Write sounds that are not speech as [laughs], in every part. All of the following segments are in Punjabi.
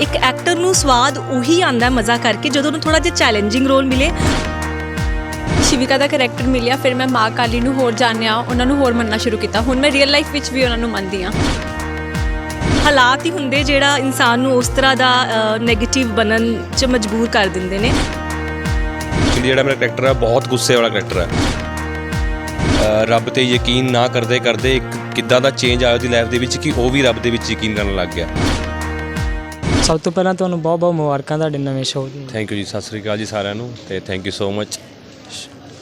ਇੱਕ ਐਕਟਰ ਨੂੰ ਸਵਾਦ ਉਹੀ ਆਂਦਾ ਮਜ਼ਾ ਕਰਕੇ ਜਦੋਂ ਉਹਨੂੰ ਥੋੜਾ ਜਿਹਾ ਚੈਲੰਜਿੰਗ ਰੋਲ ਮਿਲੇ। ਸ਼ਿਵਿਕਾ ਦਾ ਕੈਰੈਕਟਰ ਮਿਲਿਆ, ਫਿਰ ਮੈਂ ਮਾਂ ਕਾਲੀ ਨੂੰ ਹੋਰ ਜਾਣਿਆ, ਉਹਨਾਂ ਨੂੰ ਹੋਰ ਮੰਨਣਾ ਸ਼ੁਰੂ ਕੀਤਾ। ਹੁਣ ਮੈਂ ਰੀਅਲ ਲਾਈਫ ਵਿੱਚ ਵੀ ਉਹਨਾਂ ਨੂੰ ਮੰਨਦੀ ਹਾਂ। ਹਾਲਾਤ ਹੀ ਹੁੰਦੇ ਜਿਹੜਾ ਇਨਸਾਨ ਨੂੰ ਉਸ ਤਰ੍ਹਾਂ ਦਾ 네ਗੇਟਿਵ ਬਣਨ 'ਚ ਮਜਬੂਰ ਕਰ ਦਿੰਦੇ ਨੇ। ਜਿਹੜਾ ਮੇਰਾ ਕਰੈਕਟਰ ਹੈ ਬਹੁਤ ਗੁੱਸੇ ਵਾਲਾ ਕਰੈਕਟਰ ਹੈ ਰੱਬ ਤੇ ਯਕੀਨ ਨਾ ਕਰਦੇ ਕਰਦੇ ਇੱਕ ਕਿੱਦਾਂ ਦਾ ਚੇਂਜ ਆਇਆ ਉਹਦੀ ਲਾਈਫ ਦੇ ਵਿੱਚ ਕਿ ਉਹ ਵੀ ਰੱਬ ਦੇ ਵਿੱਚ ਯਕੀਨ ਕਰਨ ਲੱਗ ਗਿਆ। ਸਭ ਤੋਂ ਪਹਿਲਾਂ ਤੁਹਾਨੂੰ ਬਹੁਤ ਬਹੁਤ ਮੁਬਾਰਕਾਂ ਤੁਹਾਡੇ ਨਵੇਂ ਸ਼ੋਅ ਦੀਆਂ ਥੈਂਕ ਯੂ ਜੀ ਸਤਿ ਸ੍ਰੀ ਅਕਾਲ ਜੀ ਸਾਰਿਆਂ ਨੂੰ ਤੇ ਥੈਂਕ ਯੂ ਸੋ ਮਚ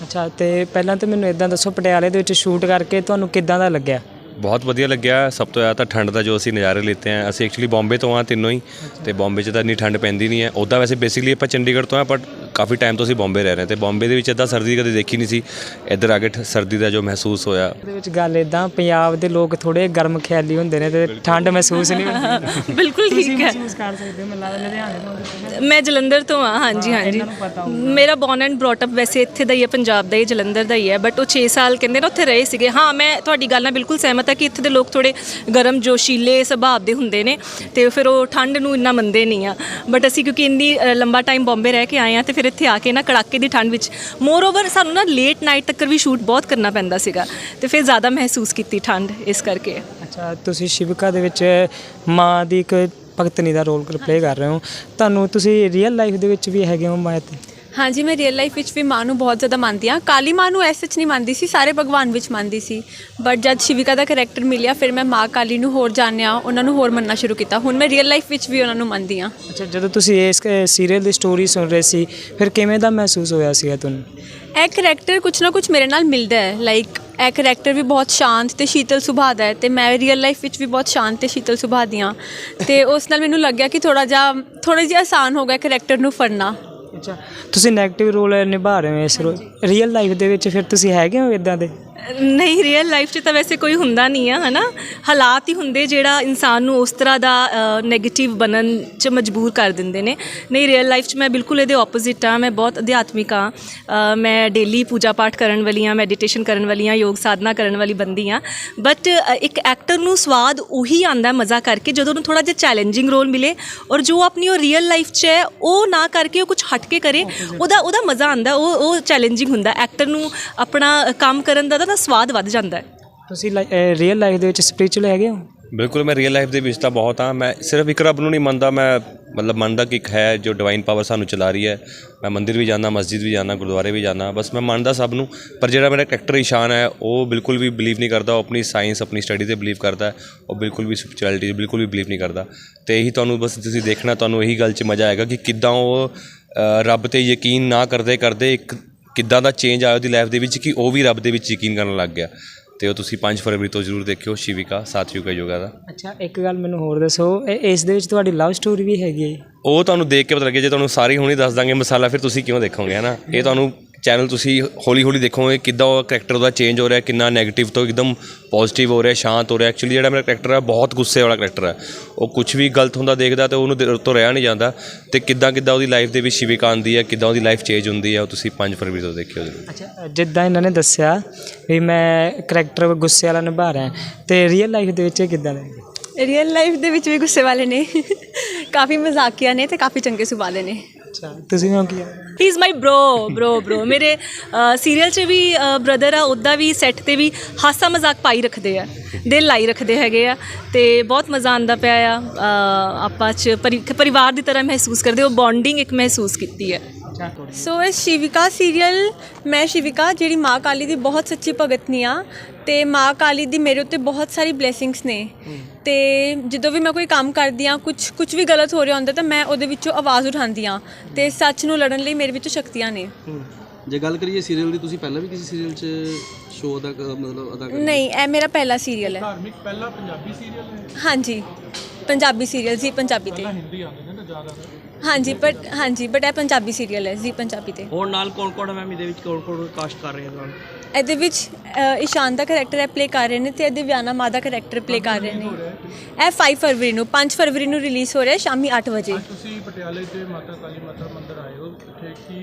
ਅੱਛਾ ਤੇ ਪਹਿਲਾਂ ਤਾਂ ਮੈਨੂੰ ਇਦਾਂ ਦੱਸੋ ਪਟਿਆਲੇ ਦੇ ਵਿੱਚ ਸ਼ੂਟ ਕਰਕੇ ਤੁਹਾਨੂੰ ਕਿੱਦਾਂ ਦਾ ਲੱਗਿਆ? ਬਹੁਤ ਵਧੀਆ ਲੱਗਿਆ। ਸਭ ਤੋਂ ਜ਼ਿਆਦਾ ਤਾਂ ਠੰਡ ਦਾ ਜੋ ਅਸੀਂ ਨਜ਼ਾਰੇ ਲਿੱਤੇ ਆ ਅਸੀਂ ਐਕਚੁਅਲੀ ਬੰਬੇ ਤੋਂ ਆ ਤਿੰਨੋਂ ਹੀ ਤੇ ਬੰਬੇ 'ਚ ਤਾਂ ਇੰਨੀ ਠੰਡ ਪੈਂਦੀ ਨਹੀਂ ਹੈ। ਉੱਦਾਂ ਵੈਸੇ ਬੇਸਿਕਲੀ ਆਪਾਂ ਚੰਡੀਗੜ੍ਹ ਤੋਂ ਆ ਬਟ ਕਾਫੀ ਟਾਈਮ ਤੋਂ ਅਸੀਂ ਬੰਬੇ ਰਹਿ ਰਹੇ ਤੇ ਬੰਬੇ ਦੇ ਵਿੱਚ ਇਦਾਂ ਸਰਦੀ ਕਦੇ ਦੇਖੀ ਨਹੀਂ ਸੀ। ਇੱਧਰ ਆ ਕੇ ਠ- ਸਰਦੀ ਦਾ ਜੋ ਮਹਿਸੂਸ ਹੋਇਆ। ਉਹਦੇ ਵਿੱਚ ਗੱਲ ਇਦਾਂ ਪੰਜਾਬ ਦੇ ਲੋਕ ਥੋੜੇ ਗਰਮ ਖਿਆਲੀ ਹੁੰਦੇ ਨੇ ਤੇ ਠੰਡ ਮਹਿਸੂਸ ਨਹੀਂ ਹੁੰਦੀ। [laughs] ਬਿਲਕੁਲ ਠੀਕ ਹੈ। ਮਹਿਸੂਸ ਕਰ ਸਕਦੇ ਹੋ ਮੈਨੂੰ ਲੱਗਦਾ ਲੁਧਿਆਣੇ ਤੋਂ ਮੈਂ ਜਲੰਧਰ ਤੋਂ ਆ ਹਾਂਜੀ ਹਾਂਜੀ। ਮੇਰਾ ਬੌਰਨ ਐਂਡ ਬ੍ਰੌਟ ਅਪ ਵੈਸੇ ਇੱਥੇ ਦਾ ਹੀ ਹੈ ਪੰਜਾਬ ਦਾ ਹੀ ਜਲੰਧਰ ਦਾ ਹੀ ਹੈ ਬਟ ਉਹ 6 ਸਾਲ ਕਹਿੰਦੇ ਨਾ ਉੱਥੇ ਰਹੇ ਸੀਗੇ। ਹਾਂ ਮੈਂ ਤੁਹਾਡੀ ਗੱਲ ਨਾਲ ਬਿਲਕੁਲ ਸਹਿਮਤ ਹਾਂ ਕਿ ਇੱਥੇ ਦੇ ਲੋਕ ਥੋੜੇ ਗਰਮ ਜੋਸ਼ੀਲੇ ਸੁਭਾਅ ਦੇ ਹੁੰਦੇ ਨੇ ਤੇ ਫਿਰ ਉਹ ਠੰਡ ਨੂੰ ਇੰਨਾ ਮੰਨਦੇ ਨਹੀਂ ਆ। ਬਟ ਅਸੀਂ ਕਿਉਂਕਿ ਇੰਨੀ ਅ, ਲੰਬਾ ਟਾਈਮ ਬੰਬੇ ਰਹਿ ਕੇ ਆਏ ਆ ਤੇ ਫਿਰ ਫਿਰ ਇੱਥੇ ਆ ਕੇ ਨਾ ਕੜਾਕੇ ਦੀ ਠੰਡ ਵਿੱਚ ਮੋਰ ਓਵਰ ਸਾਨੂੰ ਨਾ ਲੇਟ ਨਾਈਟ ਤੱਕ ਵੀ ਸ਼ੂਟ ਬਹੁਤ ਕਰਨਾ ਪੈਂਦਾ ਸੀਗਾ ਤੇ ਫਿਰ ਜ਼ਿਆਦਾ ਮਹਿਸੂਸ ਕੀਤੀ ਠੰਡ ਇਸ ਕਰਕੇ। ਅੱਛਾ, ਤੁਸੀਂ ਸ਼ਿਵਕਾ ਦੇ ਵਿੱਚ ਮਾਂ ਦੀ ਇੱਕ ਭਗਤਨੀ ਦਾ ਰੋਲ ਪਲੇ ਕਰ ਰਹੇ ਹੋ। ਤੁਹਾਨੂੰ ਤੁਸੀਂ ਰੀਅਲ ਲਾਈਫ ਦੇ ਵਿੱਚ ਵੀ ਹੈਗੇ ਹੋ ਮਾਂ ਤੇ ਹਾਂਜੀ ਮੈਂ ਰੀਅਲ ਲਾਈਫ ਵਿੱਚ ਵੀ ਮਾਂ ਨੂੰ ਬਹੁਤ ਜ਼ਿਆਦਾ ਮੰਨਦੀ ਹਾਂ। ਕਾਲੀ ਮਾਂ ਨੂੰ ਐਸ ਸੱਚ ਨਹੀਂ ਮੰਨਦੀ ਸੀ ਸਾਰੇ ਭਗਵਾਨ ਵਿੱਚ ਮੰਨਦੀ ਸੀ। ਬਟ ਜਦ ਸ਼ਿਵਿਕਾ ਦਾ ਕੈਰੈਕਟਰ ਮਿਲਿਆ ਫਿਰ ਮੈਂ ਮਾਂ ਕਾਲੀ ਨੂੰ ਹੋਰ ਜਾਣਿਆ ਉਹਨਾਂ ਨੂੰ ਹੋਰ ਮੰਨਣਾ ਸ਼ੁਰੂ ਕੀਤਾ। ਹੁਣ ਮੈਂ ਰੀਅਲ ਲਾਈਫ ਵਿੱਚ ਵੀ ਉਹਨਾਂ ਨੂੰ ਮੰਨਦੀ ਹਾਂ। ਅੱਛਾ ਜਦੋਂ ਤੁਸੀਂ ਇਸ ਸੀਰੀਅਲ ਦੀ ਸਟੋਰੀ ਸੁਣ ਰਹੇ ਸੀ ਫਿਰ ਕਿਵੇਂ ਦਾ ਮਹਿਸੂਸ ਹੋਇਆ ਸੀਗਾ ਤੁਹਾਨੂੰ? ਇਹ ਕਰੈਕਟਰ ਕੁਛ ਨਾ ਕੁਛ ਮੇਰੇ ਨਾਲ ਮਿਲਦਾ ਹੈ। ਲਾਈਕ ਇਹ ਕਰੈਕਟਰ ਵੀ ਬਹੁਤ ਸ਼ਾਂਤ ਤੇ ਸ਼ੀਤਲ ਸੁਭਾਅ ਦਾ ਹੈ ਤੇ ਮੈਂ ਰੀਅਲ ਲਾਈਫ ਵਿੱਚ ਵੀ ਬਹੁਤ ਸ਼ਾਂਤ ਤੇ ਸ਼ੀਤਲ ਸੁਭਾਅ ਦੀ ਹਾਂ। ਤੇ ਉਸ ਨਾਲ ਮੈਨੂੰ ਲੱਗਿਆ ਕਿ ਥੋੜਾ ਜਿਹਾ ਥੋੜਾ ਜਿਹਾ ਆਸਾਨ ਹੋ ਗਿਆ ਕਰੈਕਟਰ ਨੂੰ ਫੜਨਾ। ਅੱਛਾ ਤੁਸੀਂ 네ਗੇਟਿਵ ਰੋਲ ਨਿਭਾ ਰਹੇ ਹੋ ਇਸ ਰੀਅਲ ਲਾਈਫ ਦੇ ਵਿੱਚ ਫਿਰ ਤੁਸੀਂ ਹੈਗੇ ਹੋ ਇਦਾਂ ਦੇ? ਨਹੀਂ ਰੀਅਲ ਲਾਈਫ 'ਚ ਤਾਂ ਵੈਸੇ ਕੋਈ ਹੁੰਦਾ ਨਹੀਂ ਆ, ਹਨਾ? ਹਾਲਾਤ ਹੀ ਹੁੰਦੇ ਜਿਹੜਾ ਇਨਸਾਨ ਨੂੰ ਉਸ ਤਰ੍ਹਾਂ ਦਾ 네ਗੇਟਿਵ ਬਣਨ 'ਚ ਮਜਬੂਰ ਕਰ ਦਿੰਦੇ ਨੇ। ਨਹੀਂ ਰੀਅਲ ਲਾਈਫ 'ਚ ਮੈਂ ਬਿਲਕੁਲ ਇਹਦੇ ਆਪੋਜ਼ਿਟ ਆ, ਮੈਂ ਬਹੁਤ ਅਧਿਆਤਮਿਕ ਆ। ਮੈਂ ਡੇਲੀ ਪੂਜਾ ਪਾਠ ਕਰਨ ਵਾਲੀ ਆ ਮੈਡੀਟੇਸ਼ਨ ਕਰਨ ਵਾਲੀ ਆ, ਯੋਗ ਸਾਧਨਾ ਕਰਨ ਵਾਲੀ ਬੰਦੀ ਆ। ਬਟ ਇੱਕ ਐਕਟਰ ਨੂੰ ਸਵਾਦ ਉਹੀ ਆਂਦਾ ਮਜ਼ਾ ਕਰਕੇ, ਜਦੋਂ ਉਹਨੂੰ ਥੋੜਾ ਜਿਹਾ ਚੈਲੰਜਿੰਗ ਰੋਲ ਮਿਲੇ ਔਰ ਜੋ ਆਪਣੀ ਉਹ ਰੀਅਲ ਲਾਈਫ 'ਚ ਹੈ, ਉਹ ਨਾ ਕਰਕੇ ਉਹ ਕੁਝ ਹਟ ਕੇ ਕਰੇ, ਉਹਦਾ ਉਹਦਾ ਮਜ਼ਾ ਆਂਦਾ ਉਹ ਉਹ ਚੈਲੰਜਿੰਗ ਹੁੰਦਾ। ਐਕਟਰ ਨੂੰ ਆਪਣਾ ਕੰਮ ਕਰਨ ਦਾ ਤਾਂ ਸਵਾਦ ਵੱਧ ਜਾਂਦਾ ਹੈ। ਤੁਸੀਂ ਰੀਅਲ ਲਾਈਫ ਦੇ ਵਿੱਚ ਸਪਿਰਚੁਅਲ ਹੈਗੇ ਹੋ? ਬਿਲਕੁਲ ਮੈਂ ਰੀਅਲ ਲਾਈਫ ਦੇ ਵਿੱਚ ਤਾਂ ਬਹੁਤ ਹਾਂ। ਮੈਂ ਸਿਰਫ ਇੱਕ ਰੱਬ ਨੂੰ ਨਹੀਂ ਮੰਨਦਾ ਮੈਂ ਮਤਲਬ ਮੰਨਦਾ ਕਿ ਇੱਕ ਹੈ ਜੋ ਡਿਵਾਈਨ ਪਾਵਰ ਸਾਨੂੰ ਚਲਾ ਰਹੀ ਹੈ। ਮੈਂ ਮੰਦਿਰ ਵੀ ਜਾਂਦਾ ਮਸਜਿਦ ਵੀ ਜਾਂਦਾ ਗੁਰਦੁਆਰੇ ਵੀ ਜਾਂਦਾ ਬਸ ਮੈਂ ਮੰਨਦਾ ਸਭ ਨੂੰ। ਪਰ ਜਿਹੜਾ ਮੇਰਾ ਕਰੈਕਟਰ ਇਸ਼ਾਨ ਹੈ ਉਹ ਬਿਲਕੁਲ ਵੀ ਬਲੀਵ ਨਹੀਂ ਕਰਦਾ ਉਹ ਆਪਣੀ ਸਾਇੰਸ ਆਪਣੀ ਸਟੱਡੀ ਤੇ ਬਲੀਵ ਕਰਦਾ ਹੈ। ਉਹ ਬਿਲਕੁਲ ਵੀ ਸਪਿਰਚੁਅਲਿਟੀ 'ਚ ਬਿਲਕੁਲ ਵੀ ਬਲੀਵ ਨਹੀਂ ਕਰਦਾ। ਤੇ ਇਹੀ ਤੁਹਾਨੂੰ ਬਸ ਤੁਸੀਂ ਦੇਖਣਾ ਤੁਹਾਨੂੰ ਇਹੀ ਗੱਲ 'ਚ ਮਜ਼ਾ ਆਏਗਾ ਕਿ ਕਿੱਦਾਂ ਉਹ ਰੱਬ ਤੇ ਯਕੀਨ ਨਾ ਕਰਦੇ ਕਰਦੇ ਇੱਕ ਕਿੱਦਾਂ ਦਾ ਚੇਂਜ ਆਇਆ ਉਹਦੀ ਲਾਈਫ ਦੇ ਵਿੱਚ ਕਿ ਉਹ ਵੀ ਰੱਬ ਦੇ ਵਿੱਚ ਯਕੀਨ ਕਰਨ ਲੱਗ ਗਿਆ। ਤੇ ਉਹ ਤੁਸੀਂ 5 ਫਰਵਰੀ ਤੋਂ ਜ਼ਰੂਰ ਦੇਖਿਓ ਸ਼ਿਵਿਕਾ ਸਾਥਯੁਗਾ ਯੋਗਾ ਦਾ। ਅੱਛਾ ਇੱਕ ਗੱਲ ਮੈਨੂੰ ਹੋਰ ਦੱਸੋ ਇਹ- ਇਸ ਦੇ ਵਿੱਚ ਤੁਹਾਡੀ ਲਵ ਸਟੋਰੀ ਵੀ ਹੈਗੀ ਹੈ? ਉਹ ਤੁਹਾਨੂੰ ਦੇਖ ਕੇ ਪਤਾ ਲੱਗੇ ਜੇ ਤੁਹਾਨੂੰ ਸਾਰੀ ਹੁਣੀ ਦੱਸ ਦਾਂਗੇ ਮਸਾਲਾ ਫਿਰ ਤੁਸੀਂ ਕਿਉਂ ਦੇਖੋਗੇ ਹਨਾ? ਇਹ ਤੁਹਾਨੂੰ ਚੈਨਲ ਤੁਸੀਂ ਹੌਲੀ ਹੌਲੀ ਦੇਖੋਗੇ ਕਿੱਦਾਂ ਉਹ ਕਰੈਕਟਰ ਉਹਦਾ ਚੇਂਜ ਹੋ ਰਿਹਾ ਕਿੰਨਾ 네ਗੇਟਿਵ ਤੋਂ ਇੱਕਦਮ ਪੋਜ਼ਿਟਿਵ ਹੋ ਰਿਹਾ ਸ਼ਾਂਤ ਹੋ ਰਿਹਾ। ਐਕਚੁਅਲੀ ਜਿਹੜਾ ਮੇਰਾ ਕਰੈਕਟਰ ਹੈ ਬਹੁਤ ਗੁੱਸੇ ਵਾਲਾ ਕਰੈਕਟਰ ਹੈ ਉਹ ਕੁਝ ਵੀ ਗਲਤ ਹੁੰਦਾ ਦੇਖਦਾ ਤੇ ਉਹਨੂੰ ਦੇ- ਤੋਂ ਰਿਹਾ ਨਹੀਂ ਜਾਂਦਾ। ਤੇ ਕਿੱਦਾਂ ਕਿੱਦਾਂ ਉਹਦੀ ਲਾਈਫ ਦੇ ਵਿੱਚ ਸ਼ਿਵਿਕਾ ਆਉਂਦੀ ਹੈ ਕਿੱਦਾਂ ਉਹਦੀ ਲਾਈਫ ਚੇਂਜ ਹੁੰਦੀ ਹੈ ਉਹ ਤੁਸੀਂ 5 ਫਰਵਰੀ ਤੋਂ ਦੇਖਿਓ ਜ਼ਰੂਰ। ਅੱਛਾ ਜਿੱਦਾਂ ਇਹਨਾਂ ਨੇ ਦੱਸਿਆ ਵੀ ਮੈਂ ਕਰੈਕਟਰ ਗੁੱਸੇ ਵਾਲਾ ਨਿਭਾ ਰਿਹਾ ਤੇ ਰੀਅਲ ਲਾਈਫ ਦੇ ਵਿੱਚ ਇਹ ਕਿੱਦਾਂ ਦਾ ਹੈ? ਰੀਅਲ ਲਾਈਫ ਦੇ ਵਿੱਚ ਵੀ ਗੁੱਸੇ ਵਾਲੇ ਨੇ। ਕਾਫੀ ਮਜ਼ਾਕੀਆ ਨੇ ਤੇ ਕਾਫੀ ਚੰਗੇ ਸੁਭਾਅ ਦੇ ਨੇ। ਅੱਛਾ ਤੁਸੀਂ ਕਿਉਂ ਕੀ he is my bro bro bro ਮੇਰੇ ਸੀਰੀਅਲ 'ਚ ਵੀ ਬ੍ਰਦਰ ਆ ਉੱਦਾਂ ਵੀ ਸੈੱਟ ਤੇ ਵੀ ਹਾਸਾ ਮਜ਼ਾਕ ਪਾਈ ਰੱਖਦੇ ਆ ਦਿਲ ਲਾਈ ਰੱਖਦੇ ਹੈਗੇ ਆ ਤੇ ਬਹੁਤ ਮਜ਼ਾ ਆਂਦਾ ਪਿਆ ਆ ਆਪਾਂ 'ਚ ਪਰਿ- ਪਰਿਵਾਰ ਦੀ ਤਰ੍ਹਾਂ ਮਹਿਸੂਸ ਕਰਦੇ ਉਹ ਬੌਂਡਿੰਗ ਇੱਕ ਮਹਿਸੂਸ ਕੀਤੀ ਹੈ। ਸੋ ਇਹ ਸ਼ਿਵਿਕਾ ਸੀਰੀਅਲ ਮੈਂ ਸ਼ਿਵਿਕਾ ਜਿਹੜੀ ਮਾਂ ਕਾਲੀ ਦੀ ਬਹੁਤ ਸੱਚੀ ਭਗਤਨੀ ਆ ਤੇ ਮਾਂ ਕਾਲੀ ਦੀ ਮੇਰੇ ਉੱਤੇ ਬਹੁਤ ਸਾਰੀ ਬਲੇਸਿੰਗਸ ਨੇ। ਤੇ ਜਦੋਂ ਵੀ ਮੈਂ ਕੋਈ ਕੰਮ ਕਰਦੀ ਆ ਕੁਝ ਕੁਝ ਵੀ ਗਲਤ ਹੋ ਰਿਹਾ ਹੁੰਦਾ ਤਾਂ ਮੈਂ ਉਹਦੇ ਵਿੱਚੋਂ ਆਵਾਜ਼ ਉਠਾਉਂਦੀ ਆ ਤੇ ਸੱਚ ਨੂੰ ਲੜਨ ਲਈ ਮੇਰੇ ਵਿੱਚ ਸ਼ਕਤੀਆਂ ਨੇ। ਜੇ ਗੱਲ ਕਰੀਏ ਸੀਰੀਅਲ ਦੀ ਤੁਸੀਂ ਪਹਿਲਾਂ ਵੀ ਕਿਸੇ ਸੀਰੀਅਲ 'ਚ ਸ਼ੋਅ ਦਾ ਮਤਲਬ ਅਦਾ ਨਹੀਂ ਇਹ ਮੇਰਾ ਪਹਿਲਾ ਸੀਰੀਅਲ ਹੈ। ਧਾਰਮਿਕ ਪਹਿਲਾ ਪੰਜਾਬੀ ਸੀਰੀਅਲ ਹੈ। ਹਾਂਜੀ ਪੰਜਾਬੀ ਸੀਰੀਅਲ ਜੀ ਪੰਜਾਬੀ ਤੇ। ਹਿੰਦੀ ਆਉਂਦੇ ਨੇ ਤਾਂ ਜ਼ਿਆਦਾ ਹਾਂਜੀ ਬਟ ਹਾਂਜੀ ਬਟ ਇਹ ਪੰਜਾਬੀ ਸੀਰੀਅਲ ਹੈ ਜੀ ਪੰਜਾਬੀ ਤੇ। ਹੋਰ ਨਾਲ ਕੌਣ ਕੌਣ ਮੈਮ? ਇਹਦੇ ਵਿੱਚ ਕੌਣ ਕੌਣ ਕਾਸਟ ਕਰ ਰਹੇ ਹਨ ਇਹਦੇ ਵਿੱਚ ਅ, ਇਸ਼ਾਨ ਦਾ ਕਰੈਕਟਰ ਹੈ ਪਲੇ ਕਰ ਰਹੇ ਨੇ ਤੇ ਇਹਦੇ ਵਿਆਨਾ ਮਾਂ ਦਾ ਕਰੈਕਟਰ ਪਲੇ ਕਰ ਰਹੇ ਨੇ। ਇਹ 5 ਫਰਵਰੀ ਨੂੰ 5 ਫਰਵਰੀ ਨੂੰ ਰਿਲੀਜ਼ ਹੋ ਰਿਹਾ ਹੈ ਸ਼ਾਮੀ 8 ਵਜੇ। ਤੁਸੀਂ ਪਟਿਆਲੇ ਤੇ ਮਾਤਾ ਕਾਲੀ ਮਾਤਾ ਮੰਦਿਰ ਆਏ ਹੋ ਇੱਥੇ ਕੀ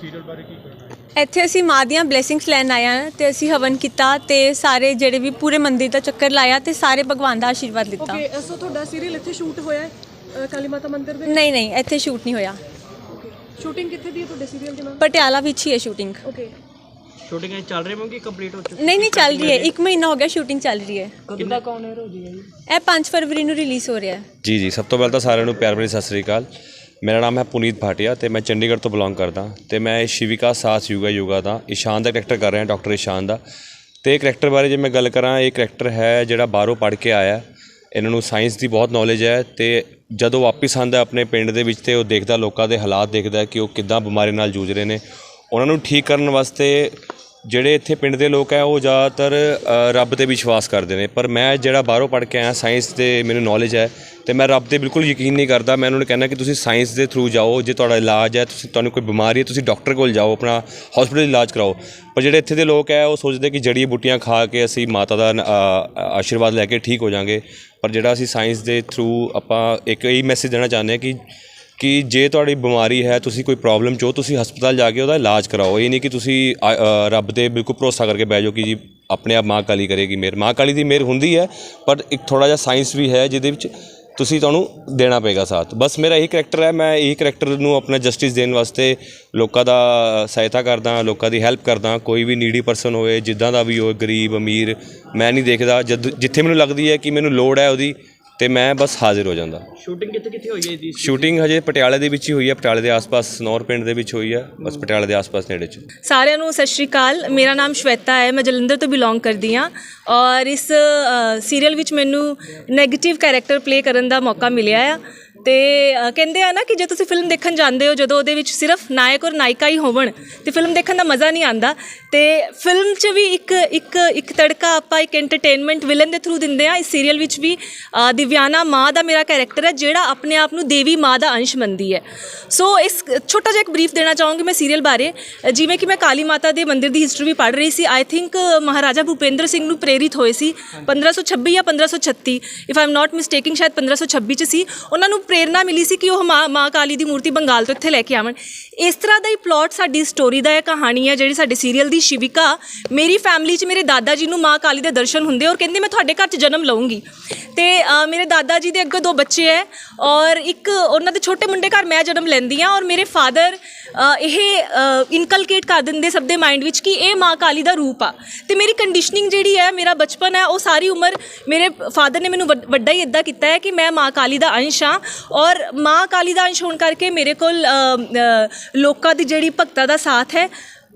ਸੀਰੀਅਲ ਬਾਰੇ ਕੀ ਕਰਨਾ ਹੈ? ਇੱਥੇ ਅਸੀਂ ਮਾਂ ਦੀਆਂ ਬਲੇਸਿੰਗਸ ਲੈਣ ਆਏ ਹਾਂ ਤੇ ਅਸੀਂ ਹਵਨ ਕੀਤਾ ਤੇ ਸਾਰੇ ਜਿਹੜੇ ਵੀ ਪੂਰੇ ਮੰਦਿਰ ਦਾ ਚੱਕਰ ਲਾਇਆ ਤੇ ਸਾਰੇ ਭਗਵਾਨ ਦਾ ਆਸ਼ੀਰਵਾਦ ਲਿੱਤਾ। ਓਕੇ ਸੋ ਤੁਹਾਡਾ ਸੀਰੀਅਲ ਇੱਥੇ ਸ਼ੂਟ ਹੋਇਆ ਹੈ। ਕਾਲੀ ਮਾਤਾ ਮੰਦਿਰ ਦੇ ਨਹੀਂ ਨਹੀਂ ਇੱਥੇ ਸ਼ੂਟ ਨਹੀਂ ਹੋਇਆ। ਸ਼ੂਟਿੰਗ ਕਿੱਥੇ ਦੀ ਹੈ ਤੁਹਾਡੇ ਸੀਰੀਅਲ ਦੇ ਨਾਲ? ਪਟਿਆਲਾ ਵਿੱਚ ਹੀ ਹੈ ਸ਼ੂਟਿੰਗ ਓਕੇ ਸ਼ੂਟਿੰਗ ਚੱਲ ਰਹੀ ਹੋਗੀ ਕੰਪਲੀਟ ਹੋ ਚੁੱਕੀ ਨਹੀਂ ਨਹੀਂ ਚੱਲ ਰਹੀ ਹੈ। 1 ਮਹੀਨਾ ਹੋ ਗਿਆ ਸ਼ੂਟਿੰਗ ਚੱਲ ਰਹੀ ਹੈ। ਕਿੰਨਾ ਕੌਣ ਹੈ ਰੋਜੀ ਜੀ ਇਹ 5 ਫਰਵਰੀ ਨੂੰ ਰਿਲੀਜ਼ ਹੋ ਰਿਹਾ ਹੈ। ਜੀ ਜੀ ਸਭ ਤੋਂ ਪਹਿਲਾਂ ਤਾਂ ਸਾਰਿਆਂ ਨੂੰ ਪਿਆਰ ਭਰੀ ਸਤਿ ਸ੍ਰੀ ਅਕਾਲ। ਮੇਰਾ ਨਾਮ ਹੈ ਪੁਨੀਤ ਭਾਟੀਆ ਤੇ ਮੈਂ ਚੰਡੀਗੜ੍ਹ ਤੋਂ ਬਿਲੋਂਗ ਕਰਦਾ। ਤੇ ਮੈਂ ਸ਼ਿਵਿਕਾ ਸਾਥ ਯੋਗਾ ਯੋਗਾ ਦਾ ਇਸ਼ਾਨ ਦਾ ਕਰੈਕਟਰ ਕਰ ਰਿਹਾ ਡਾਕਟਰ ਇਸ਼ਾਨ ਦਾ। ਤੇ ਇਹ ਕਰੈਕਟਰ ਬਾਰੇ ਜੇ ਮੈਂ ਗੱਲ ਕਰਾਂ ਇਹ ਕਰੈਕਟਰ ਹੈ ਜਿਹੜਾ ਬਾਹਰੋਂ ਪੜ੍ਹ ਕੇ ਆਇਆ। ਇਹਨਾਂ ਨੂੰ ਸਾਇੰਸ ਦੀ ਬਹੁਤ ਨੌਲੇਜ ਹੈ ਤੇ ਜਦੋਂ ਵਾਪਿਸ ਆਉਂਦਾ ਆਪਣੇ ਪਿੰਡ ਦੇ ਵਿੱਚ ਤੇ ਉਹ ਦੇਖਦਾ, ਲੋਕਾਂ ਦੇ ਹਾਲਾਤ ਦੇਖਦਾ ਕਿ ਉਹ ਕਿੱਦਾਂ ਬਿਮਾਰੀ ਨਾਲ ਜੂਝ ਰਹੇ ਨੇ, ਉਹਨਾਂ ਨੂੰ ਠੀਕ ਕਰਨ ਵਾਸਤੇ ਜਿਹੜੇ ਇੱਥੇ ਪਿੰਡ ਦੇ ਲੋਕ ਹੈ, ਉਹ ਜ਼ਿਆਦਾਤਰ ਰੱਬ ਤੇ ਵਿਸ਼ਵਾਸ ਕਰਦੇ ਨੇ। ਪਰ ਮੈਂ ਜਿਹੜਾ ਬਾਹਰੋਂ ਪੜ੍ਹ ਕੇ ਆਇਆ, ਸਾਇੰਸ ਤੇ ਮੈਨੂੰ ਨੌਲੇਜ ਹੈ ਤੇ ਮੈਂ ਰੱਬ ਤੇ ਬਿਲਕੁਲ ਯਕੀਨ ਨਹੀਂ ਕਰਦਾ। ਮੈਂ ਉਹਨਾਂ ਨੂੰ ਕਹਿੰਦਾ ਕਿ ਤੁਸੀਂ ਸਾਇੰਸ ਦੇ ਥਰੂ ਜਾਓ, ਜੇ ਤੁਹਾਡਾ ਇਲਾਜ ਹੈ, ਤੁਸੀਂ, ਤੁਹਾਨੂੰ ਕੋਈ ਬਿਮਾਰੀ ਹੈ, ਤੁਸੀਂ ਡਾਕਟਰ ਕੋਲ ਜਾਓ, ਆਪਣਾ ਹਸਪੀਟਲ ਇਲਾਜ ਕਰਾਓ। ਪਰ ਜਿਹੜੇ ਇੱਥੇ ਦੇ ਲੋਕ ਹੈ, ਉਹ ਸੋਚਦੇ ਕਿ ਜੜੀ ਬੂਟੀਆਂ ਖਾ ਕੇ ਅਸੀਂ ਮਾਤਾ ਦਾ ਆਸ਼ੀਰਵਾਦ ਲੈ ਕੇ ਠੀਕ ਹੋ ਜਾਾਂਗੇ। ਪਰ ਜਿਹੜਾ ਅਸੀਂ ਸਾਇੰਸ ਦੇ ਥਰੂ ਆਪਾਂ ਇੱਕ ਇਹ ਮੈਸੇਜ ਦੇਣਾ ਚਾਹੁੰਦੇ ਹਾਂ ਕਿ ਕਿ ਜੇ ਤੁਹਾਡੀ ਬਿਮਾਰੀ ਹੈ ਤੁਸੀਂ ਕੋਈ ਪ੍ਰੋਬਲਮ 'ਚ ਹੋ ਤੁਸੀਂ ਹਸਪਤਾਲ ਜਾ ਕੇ ਉਹਦਾ ਇਲਾਜ ਕਰਾਓ। ਇਹ ਨਹੀਂ ਕਿ ਤੁਸੀਂ ਆ ਅ, ਰੱਬ ਤੇ ਬਿਲਕੁਲ ਭਰੋਸਾ ਕਰਕੇ ਬਹਿ ਜਾਓ ਕਿ ਜੀ ਆਪਣੇ ਆਪ ਮਾਂ ਕਾਲੀ ਕਰੇਗੀ ਮੇਰ। ਮਾਂ ਕਾਲੀ ਦੀ ਮੇਰ ਹੁੰਦੀ ਹੈ ਪਰ ਇੱਕ ਥੋੜਾ ਜਿਹਾ ਸਾਇੰਸ ਵੀ ਹੈ ਜਿਹਦੇ ਵਿੱਚ ਤੁਸੀਂ ਤੁਹਾਨੂੰ ਦੇਣਾ ਪਏਗਾ ਸਾਥ। ਬਸ ਮੇਰਾ ਇਹੀ ਕਰੈਕਟਰ ਹੈ ਮੈਂ ਇਹੀ ਕਰੈਕਟਰ ਨੂੰ ਆਪਣਾ ਜਸਟਿਸ ਦੇਣ ਵਾਸਤੇ ਲੋਕਾਂ ਦਾ ਸਹਾਇਤਾ ਕਰਦਾ ਲੋਕਾਂ ਦੀ ਹੈਲਪ ਕਰਦਾ। ਕੋਈ ਵੀ ਨੀਡੀ ਪਰਸਨ ਹੋਵੇ ਜਿੱਦਾਂ ਦਾ ਵੀ ਹੋਵੇ ਗਰੀਬ ਅਮੀਰ ਮੈਂ ਨਹੀਂ ਦੇਖਦਾ। ਜਦ ਜਿੱਥੇ ਮੈਨੂੰ ਲੱਗਦੀ ਹੈ ਕਿ ਮੈਨੂੰ ਲੋੜ ਹੈ ਉਹਦੀ ਤੇ ਮੈਂ ਬਸ ਹਾਜ਼ਰ ਹੋ ਜਾਂਦਾ। ਸ਼ੂਟਿੰਗ ਕਿੱਥੇ ਕਿੱਥੇ ਹੋਈ ਹੈ ਇਹਦੀ ਸ਼ੂਟਿੰਗ ਹਜੇ ਪਟਿਆਲੇ ਦੇ ਵਿੱਚ ਹੀ ਹੋਈ ਹੈ ਪਟਿਆਲੇ ਦੇ ਆਸ-ਪਾਸ ਸਨੌਰ ਪਿੰਡ ਦੇ ਵਿੱਚ ਹੋਈ ਹੈ ਬਸ ਪਟਿਆਲੇ ਦੇ ਆਸ-ਪਾਸ ਨੇੜੇ 'ਚ। ਸਾਰਿਆਂ ਨੂੰ ਸਤਿ ਸ਼੍ਰੀ ਅਕਾਲ। ਮੇਰਾ ਨਾਮ ਸ਼ਵੇਤਾ ਹੈ ਮੈਂ ਜਲੰਧਰ ਤੋਂ ਬਿਲੋਂਗ ਕਰਦੀ ਹਾਂ ਔਰ ਇਸ ਸੀਰੀਅਲ ਵਿੱਚ ਮੈਨੂੰ 네ਗੇਟਿਵ ਕੈਰੈਕਟਰ ਪਲੇ ਕਰਨ ਦਾ ਮੌਕਾ ਮਿਲਿਆ ਆ। ਤੇ ਅ, ਕਹਿੰਦੇ ਆ ਨਾ ਕਿ ਜੇ ਤੁਸੀਂ ਫਿਲਮ ਦੇਖਣ ਜਾਂਦੇ ਹੋ ਜਦੋਂ ਉਹਦੇ ਵਿੱਚ ਸਿਰਫ ਨਾਇਕ ਔਰ ਨਾਇਕਾ ਹੀ ਹੋਵਣ ਤੇ ਫਿਲਮ ਦੇਖਣ ਦਾ ਮਜ਼ਾ ਨਹੀਂ ਆਂਦਾ ਤੇ ਫਿਲਮ 'ਚ ਵੀ ਇੱਕ ਇੱਕ ਇੱਕ ਤੜਕਾ ਆਪਾਂ ਇੱਕ ਐਂਟਰਟੇਨਮੈਂਟ ਵਿਲਨ ਦੇ ਥਰੂ ਦਿੰਦੇ ਆ ਇਸ ਸੀਰੀਅਲ ਵਿੱਚ ਵੀ ਅ, ਦਿਵਿਆਨਾ ਮਾਂ ਦਾ ਮੇਰਾ ਕੈਰੈਕਟਰ ਹੈ ਜਿਹੜਾ ਆਪਣੇ ਆਪ ਨੂੰ ਦੇਵੀ ਮਾਂ ਦਾ ਅੰਸ਼ ਮੰਨਦੀ ਹੈ। ਸੋ ਇਸ ਛੋਟਾ ਜਿਹਾ ਇੱਕ ਬਰੀਫ ਦੇਣਾ ਚਾਹੂੰਗੀ ਮੈਂ ਸੀਰੀਅਲ ਬਾਰੇ। ਅ, ਜਿਵੇਂ ਕਿ ਮੈਂ ਕਾਲੀ ਮਾਤਾ ਦੇ ਮੰਦਿਰ ਦੀ ਹਿਸਟਰੀ ਵੀ ਪੜ੍ਹ ਰਹੀ ਸੀ। ਆਈ ਥਿੰਕ ਮਹਾਰਾਜਾ ਭੂਪੇਂਦਰ ਸਿੰਘ ਨੂੰ ਪ੍ਰੇਰਿਤ ਹੋਏ ਸੀ। 1526 ਜਾਂ 1536 ਇਫ ਆਈ ਐਮ ਨਾਟ ਮਿਸਟੇਕਿੰਗ ਸ਼ਾਇਦ 1526 ਚ ਸੀ। ਉਹਨਾਂ ਨੂੰ ਪ੍ਰੇਰਣਾ ਮਿਲੀ ਸੀ ਕਿ ਉਹ ਮਾਂ ਮਾਂ ਕਾਲੀ ਦੀ ਮੂਰਤੀ ਬੰਗਾਲ ਤੋਂ ਇੱਥੇ ਲੈ ਕੇ ਆਵਣ। ਇਸ ਤਰ੍ਹਾਂ ਦਾ ਹੀ ਪਲਾਟ ਸਾਡੀ ਸਟੋਰੀ ਦਾ ਇਹ ਕਹਾਣੀ ਹੈ, ਜਿਹੜੀ ਸਾਡੇ ਸੀਰੀਅਲ ਦੀ ਸ਼ਿਵਿਕਾ ਮੇਰੀ ਫੈਮਿਲੀ 'ਚ ਮੇਰੇ ਦਾਦਾ ਜੀ ਨੂੰ ਮਾਂ ਕਾਲੀ ਦੇ ਦਰਸ਼ਨ ਹੁੰਦੇ ਔਰ ਕਹਿੰਦੇ ਮੈਂ ਤੁਹਾਡੇ ਘਰ 'ਚ ਜਨਮ ਲਵਾਂਗੀ ਤੇ ਮੇਰੇ ਦਾਦਾ ਜੀ ਦੇ ਅੱਗੇ ਦੋ ਬੱਚੇ ਹੈ ਔਰ ਇੱਕ, ਉਹਨਾਂ ਦੇ ਛੋਟੇ ਮੁੰਡੇ ਘਰ ਮੈਂ ਜਨਮ ਲੈਂਦੀ ਆ ਔਰ ਮੇਰੇ ਫਾਦਰ ਇਹ ਇਨਕਲਕੇਟ ਕਰ ਦਿੰਦੇ ਸਭ ਦੇ ਮਾਈਂਡ ਵਿੱਚ ਕਿ ਇਹ ਮਾਂ ਕਾਲੀ ਦਾ ਰੂਪ ਆ। ਤੇ ਮੇਰੀ ਕੰਡੀਸ਼ਨਿੰਗ ਜਿਹੜੀ ਹੈ, ਮੇਰਾ ਬਚਪਨ ਹੈ, ਉਹ ਸਾਰੀ ਉਮਰ ਮੇਰੇ ਫਾਦਰ ਨੇ ਮੈਨੂੰ ਵੱਡ- ਵੱਡਾ ਹੀ ਇਦਾਂ ਕੀਤਾ ਹੈ ਕਿ ਮੈਂ ਮਾਂ ਕਾਲੀ ਦਾ ਅੰਸ਼ ਹਾਂ ਔਰ ਮਾਂ ਕਾਲੀ ਦਾ ਅੰਸ਼ ਹੋਣ ਕਰਕੇ ਮੇਰੇ ਕੋਲ ਲੋਕਾਂ ਦੀ ਜਿਹੜੀ ਭਗਤਾ ਦਾ ਸਾਥ ਹੈ।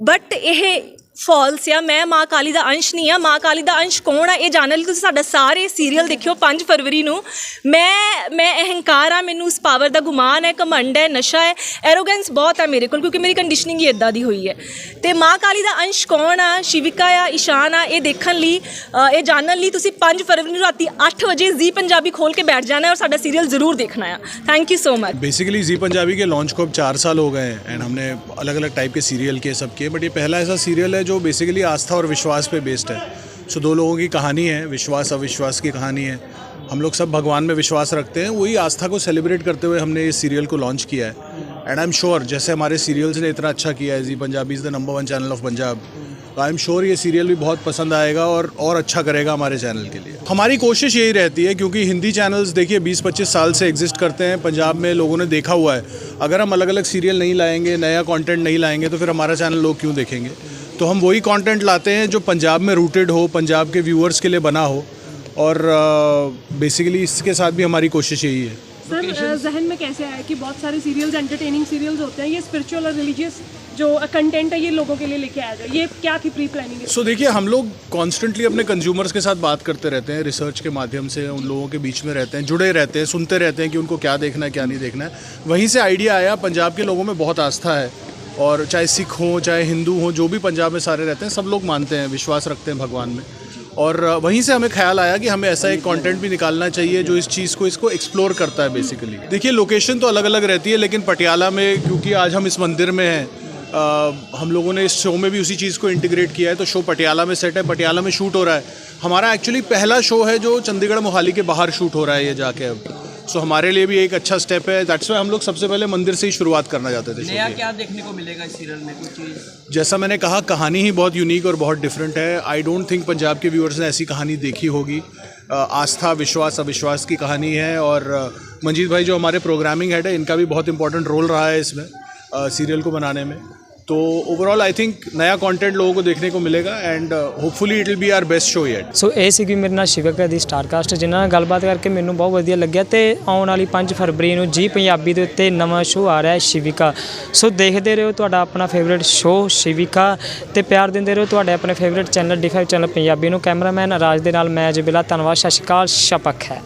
ਬਟ ਇਹ ਫਾਲਸ ਆ ਮੈਂ ਮਾਂ ਕਾਲੀ ਦਾ ਅੰਸ਼ ਨਹੀਂ ਆ ਮਾਂ ਕਾਲੀ ਦਾ ਅੰਸ਼ ਕੌਣ ਆ ਇਹ ਜਾਣਨ ਲਈ ਤੁਸੀਂ ਸਾਡਾ ਸਾਰੇ ਸੀਰੀਅਲ ਦੇਖਿਓ 5 ਫਰਵਰੀ ਨੂੰ ਮੈਂ ਮੈਂ ਅਹੰਕਾਰ ਆ ਮੈਨੂੰ ਉਸ ਪਾਵਰ ਦਾ ਗੁਮਾਨ ਹੈ ਘਮੰਡ ਹੈ ਨਸ਼ਾ ਹੈ ਐਰੋਗੈਂਸ ਬਹੁਤ ਆ ਮੇਰੇ ਕੋਲ ਕਿਉਂਕਿ ਮੇਰੀ ਕੰਡੀਸ਼ਨਿੰਗ ਹੀ ਇਦਾਂ ਦੀ ਹੋਈ ਹੈ ਤੇ ਮਾਂ ਕਾਲੀ ਦਾ ਅੰਸ਼ ਕੌਣ ਆ ਸ਼ਿਵਿਕਾ ਆ ਇਸ਼ਾਨ ਆ ਇਹ ਦੇਖਣ ਲਈ ਅ, ਇਹ ਜਾਣਨ ਲਈ ਤੁਸੀਂ 5 ਫਰਵਰੀ ਨੂੰ ਰਾਤੀ 8 ਵਜੇ ਜ਼ੀ ਪੰਜਾਬੀ ਖੋਲ ਕੇ ਬੈਠ ਜਾਣਾ ਹੈ ਔਰ ਸਾਡਾ ਸੀਰੀਅਲ ਜ਼ਰੂਰ ਦੇਖਣਾ ਆ thank you so much basically Zee Punjabi के लॉन्च को अब चार साल हो गए हैं एंड हमने अलग अलग टाइप के सीरियल किए सब किए बट ये पहला ऐसा सीरियल है जो बेसिकली आस्था और विश्वास पे बेस्ड है। सो दो लोगों की कहानी है, विश्वास, अविश्वास की कहानी है। हम लोग सब भगवान में विश्वास रखते हैं, वही आस्था को सेलिब्रेट करते हुए हमने इस सीरियल को लॉन्च किया है। एंड आई एम श्योर जैसे हमारे सीरियल्स ने इतना अच्छा किया है Zee Punjabi is the number one channel of Punjab तो आई एम श्योर ये सीरियल भी बहुत पसंद आएगा और और अच्छा करेगा हमारे चैनल के लिए। हमारी कोशिश यही रहती है, क्योंकि हिंदी चैनल्स देखिए 20-25 साल से एग्जिस्ट करते हैं, पंजाब में लोगों ने देखा हुआ है। अगर हम अलग अलग सीरियल नहीं लाएँगे, नया कंटेंट नहीं लाएँगे तो फिर हमारा चैनल लोग क्यों देखेंगे? तो हम वही कंटेंट लाते हैं जो पंजाब में रूटेड हो पंजाब के व्यूअर्स के लिए बना हो। और बेसिकली इसके साथ भी हमारी कोशिश यही है। सर जहन में कैसे आया कि बहुत सारे सीरियल्स एंटरटेनिंग सीरियल्स होते हैं? ये स्पिरिचुअल और रिलीजियस जो कंटेंट है ये लोगों के लिए लेके आया जाए ये क्या थी प्री प्लानिंग सो देखिए हम लोग कॉन्स्टेंटली अपने कंज्यूमर्स के साथ बात करते रहते हैं रिसर्च के माध्यम से उन लोगों के बीच में रहते हैं जुड़े रहते हैं सुनते रहते हैं कि उनको क्या देखना है क्या नहीं देखना है। वहीं से आइडिया आया पंजाब के लोगों में बहुत आस्था है। और चाहे सिख हों, चाहे हिंदू हों, जो भी पंजाब में सारे रहते हैं, सब लोग मानते हैं, विश्वास रखते हैं भगवान में। और वहीं से हमें ख्याल आया कि हमें ऐसा एक कंटेंट भी निकालना चाहिए जो इस चीज़ को, इसको एक्सप्लोर करता है बेसिकली देखिए लोकेशन तो अलग अलग रहती है, लेकिन पटियाला में, क्योंकि आज हम इस मंदिर में हैं हम लोगों ने इस शो में भी उसी चीज़ को इंटीग्रेट किया है तो शो पटियाला में सेट है, पटियाला में शूट हो रहा है। हमारा एक्चुअली पहला शो है जो चंडीगढ़ मोहाली के बाहर शूट हो रहा है ये जाके अब। सो हमारे लिए भी एक अच्छा स्टेप है। दैट्स वाई हम लोग सबसे पहले मंदिर से ही शुरुआत करना चाहते थे नया क्या देखने को मिलेगा इस सीरियल में? कुछ चीज़? जैसा मैंने कहा कहानी ही बहुत यूनिक और बहुत डिफरेंट है। आई डोंट थिंक पंजाब के व्यूअर्स ने ऐसी कहानी देखी होगी। आस्था विश्वास अविश्वास की कहानी है और मंजीत भाई जो हमारे प्रोग्रामिंग हेड है इनका भी बहुत इंपॉर्टेंट रोल रहा है इसमें सीरियल को बनाने में। तो ओवरऑल आई थिंक नया कंटेंट लोगों को देखने को मिलेगा and hopefully it will be our best show yet so ਇਹ ਸੀਗੀ ਮੇਰੇ ਨਾਲ ਸ਼ਿਵਕਾ ਦੀ ਸਟਾਰਕਾਸਟ ਜਿਨ੍ਹਾਂ ਨਾਲ ਗੱਲਬਾਤ ਕਰਕੇ ਮੈਨੂੰ ਬਹੁਤ ਵਧੀਆ ਲੱਗਿਆ ਤੇ ਆਉਣ ਵਾਲੀ 5 ਫਰਵਰੀ ਨੂੰ ਜੀ ਪੰਜਾਬੀ ਦੇ ਉੱਤੇ ਨਵਾਂ ਸ਼ੋਅ ਆ ਰਿਹਾ ਹੈ ਸ਼ਿਵਿਕਾ ਸੋ ਦੇਖਦੇ ਰਹੋ ਤੁਹਾਡਾ ਆਪਣਾ ਫੇਵਰਿਟ ਸ਼ੋਅ ਸ਼ਿਵਿਕਾ ਤੇ ਪਿਆਰ ਦਿੰਦੇ ਰਹੋ ਤੁਹਾਡੇ ਆਪਣੇ favourite channel D five channel Punjabi ਨੂੰ ਕੈਮਰਾਮੈਨ ਰਾਜ ਦੇ ਨਾਲ ਮੈਂ ਜਬਿਲਾ ਧੰਨਵਾਦ ਸਤਿ ਸ਼੍ਰੀ ਅਕਾਲ ਸ਼ਪਕ ਹੈ